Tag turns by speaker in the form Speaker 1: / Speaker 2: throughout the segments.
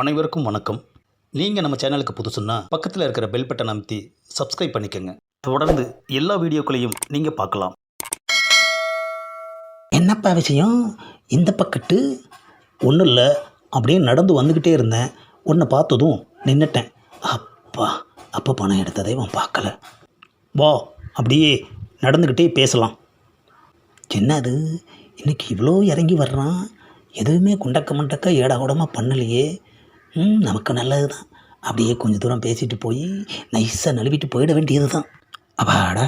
Speaker 1: அனைவருக்கும் வணக்கம். நீங்கள் நம்ம சேனலுக்கு புதுசுன்னா பக்கத்தில் இருக்கிற பெல் பட்டன் அமைத்தி சப்ஸ்கிரைப் பண்ணிக்கோங்க. தொடர்ந்து எல்லா வீடியோக்களையும் நீங்கள் பார்க்கலாம்.
Speaker 2: என்னப்பா விஷயம்? இந்த பக்கத்து? ஒன்றும் இல்லை. அப்படியே நடந்து வந்துக்கிட்டே இருந்தேன். உன்னை பார்த்ததும் நின்னுட்டேன். அப்பா அப்போ பணம் எடுத்ததை அவன் பார்க்கல. வா அப்படியே நடந்துக்கிட்டே பேசலாம். என்னது? இன்றைக்கி இவ்வளோ இறங்கி வர்றான்? எதுவுமே குண்டக்க மண்டக்க ஏடாகூடமாக பண்ணலையே. நமக்கு நல்லது தான் அப்படியே கொஞ்சம் தூரம் பேசிட்டு போய் நைஸாக நழுவிட்டு போயிட வேண்டியது தான் அப்பாடா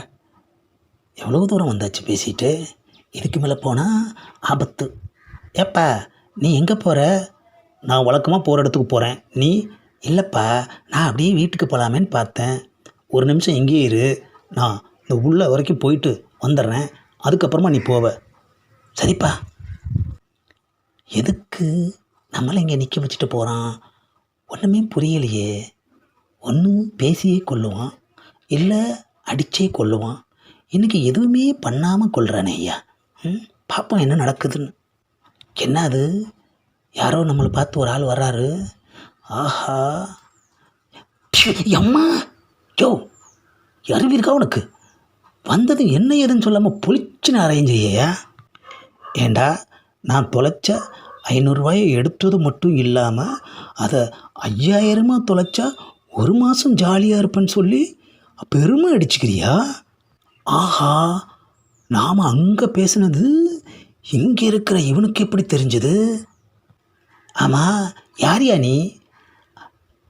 Speaker 2: எவ்வளோ தூரம் வந்தாச்சு பேசிட்டு? இதுக்கு மேலே போனால் ஆபத்து. ஏப்பா நீ எங்கே போகிற நான் வழக்கமாக போகிற இடத்துக்கு போகிறேன் நீ இல்லைப்பா நான் அப்படியே வீட்டுக்கு போகலாமேன்னு பார்த்தேன். ஒரு நிமிஷம் எங்கேயே இரு. நான் இந்த உள்ள வரைக்கும் போயிட்டு வந்துடுறேன். அதுக்கப்புறமா நீ போவ. சரிப்பா. எதுக்கு? நம்மளை இங்கே நிற்க வச்சுட்டு போகிறான் ஒன்றுமே புரியலையே. ஒன்று பேசியே கொள்ளுவான். இல்லை அடித்தே கொல்லுவான் இன்றைக்கி எதுவுமே பண்ணாமல் கொள்கிறானே ஐயா. ம் பார்ப்போம் என்ன நடக்குதுன்னு. என்ன அது? யாரோ நம்மளை பார்த்து ஒரு ஆள் வர்றாரு. ஆஹா. அம்மா யோ அறிவு இருக்கா உனக்கு? வந்தது என்ன ஏதுன்னு சொல்லாமல் புளிச்சுன்னு அரைஞ்சியா ஏண்டா நான் தொலைச்ச ஐநூறுரூவாயை எடுத்தது மட்டும் இல்லாமல் அதை ஐயாயிரமாக தொலைச்சா ஒரு மாதம் ஜாலியாக இருப்பேன்னு சொல்லி பெருமை அடிச்சுக்கிறியா? ஆஹா நாம் அங்கே பேசினது இங்கே இருக்கிற இவனுக்கு எப்படி தெரிஞ்சது? ஆமாம் யாரியா நீ?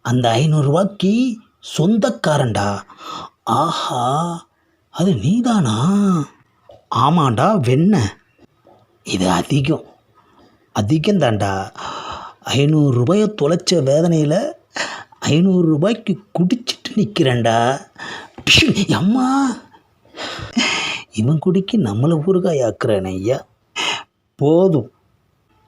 Speaker 2: அந்த ஐநூறுரூவாய்க்கு சொந்தக்காரன்டா. ஆஹா அது நீதானா? ஆமாண்டா வெண்ண இது அதிகம். அதிகம்தான்டா ஐநூறுரூபாயை தொலைச்ச வேதனையில் ஐநூறு ரூபாய்க்கு குடிச்சிட்டு நிற்கிறேன்டா அம்மா. இவன் குடிக்கு நம்மளை ஊறுகாய் ஆக்குறானே ஐயா. போதும்.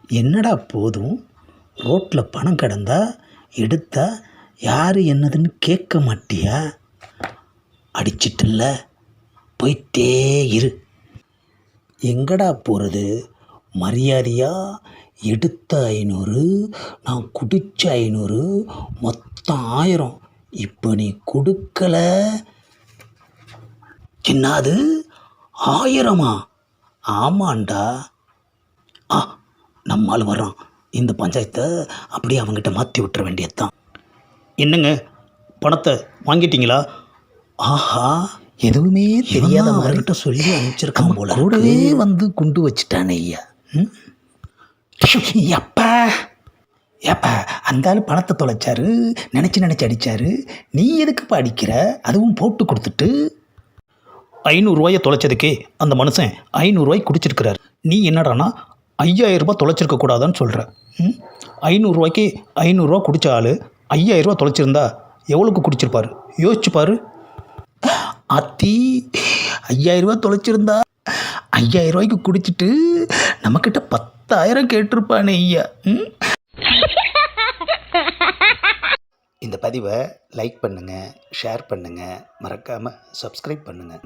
Speaker 2: என்னடா போதும்? ரோட்டில் பணம் கிடந்தா எடுத்தா யார் என்னதுன்னு கேட்க மாட்டியா? அடிச்சிட்டல்ல. போயிட்டே இரு. எங்கடா போகிறது மரியாதையா? எடுத்த ஐநூறு நான் குடித்த ஐநூறு மொத்தம் ஆயிரம். இப்போ நீ கொடுக்கல. என்னது? ஆயிரமா? ஆமாண்டா. ஆ நம்மால் வர்றான். இந்த பஞ்சாயத்தை அப்படியே அவங்ககிட்ட மாற்றி விட்டுற வேண்டியதுதான்.
Speaker 1: என்னங்க? பணத்தை வாங்கிட்டீங்களா?
Speaker 2: ஆஹா. எதுவுமே தெரியாத அவர்கிட்ட சொல்லி அனுப்பிச்சிருக்கான் போல கூடவே வந்து குண்டு வச்சுட்டானே ஐயா? எப்பா? ஏப்பா அந்த ஆள் பணத்தை தொலைச்சாரு நினச்சி நினச்சி அடித்தாரு நீ எதுக்குப்பா அடிக்கிற? அதுவும் போட்டு கொடுத்துட்டு.
Speaker 1: ஐநூறுரூவாயை தொலைச்சதுக்கே அந்த மனுஷன் ஐநூறுரூவாய் குடிச்சிருக்கிறார். நீ என்னடானா ஐயாயிரரூபா தொலைச்சிருக்க கூடாதான்னு சொல்கிற ம்? ஐநூறுரூவாய்க்கு ஐநூறுரூவா குடித்த ஆள் ஐயாயிரரூவா தொலைச்சிருந்தா எவ்வளோக்கு குடிச்சிருப்பாரு? யோசிச்சு
Speaker 2: அத்தி ஐயாயிரம் தொலைச்சிருந்தா ஐயாயிரரூவாய்க்கு குடிச்சிட்டு நம்மக்கிட்ட பத்தாயிரம் கேட்டிருப்பானே ஐயா ம்? இந்த பதிவை லைக் பண்ணுங்கள் ஷேர் பண்ணுங்கள் மறக்காமல் சப்ஸ்கிரைப் பண்ணுங்கள்